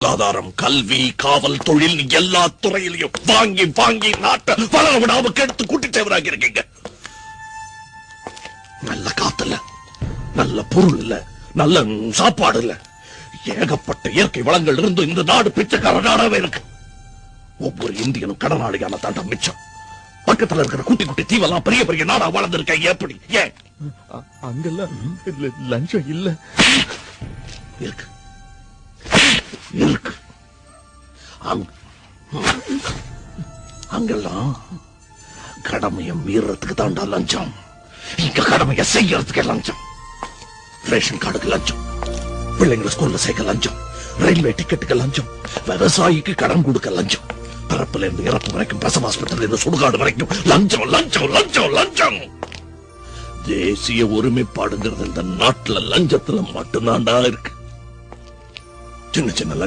பொருளாதாரம் கல்வி காவல் தொழில் எல்லா துறையிலையும் வாங்கி வாங்கி நாட்டை வளர விடாம கெடுத்து கூட்டிட்டவராக இருக்கீங்க. நல்ல காத்துல நல்ல பொருள் இல்ல நல்ல சாப்பாடு இல்ல ஏகப்பட்ட இயற்கை வளங்கள் இருந்து இந்த நாடு பிச்சைக்கார நாடாவே இருக்கு. ஒவ்வொரு இந்தியனும் கடனாளியான தாண்டா மிச்சம். பக்கத்துல இருக்கிற குட்டி குட்டி தீவெல்லாம் பெரிய பெரிய நாடா வளர்ந்திருக்க எப்படி ஏன்? அங்கெல்லாம் லஞ்சம் இல்ல. இருக்கு. அங்கெல்லாம் கடமையை மீறதுக்கு தாண்டா லஞ்சம். இங்க கடமையை செய்யறதுக்கு லஞ்சம். ரேஷன் கார்டுக்கு லஞ்சம். பிள்ளைங்களை ஸ்கூல்ல சேர்க்க லஞ்சம். ரயில்வே டிக்கெட்டுக்கு லஞ்சம். விவசாயிக்கு கடன் கொடுக்க லஞ்சம். பிறப்புல இருந்து இறப்பு வரைக்கும் பிரசவ ஆஸ்பத்திரியில இருந்து சுடுகாடு வரைக்கும் லஞ்சம் லஞ்சம் லஞ்சம் லஞ்சம். தேசிய ஒருமைப்பாடுங்கிறது இந்த நாட்டுல லஞ்சத்துல மட்டும்தான்டா இருக்கு. சின்ன சின்ன லஞ்சம்.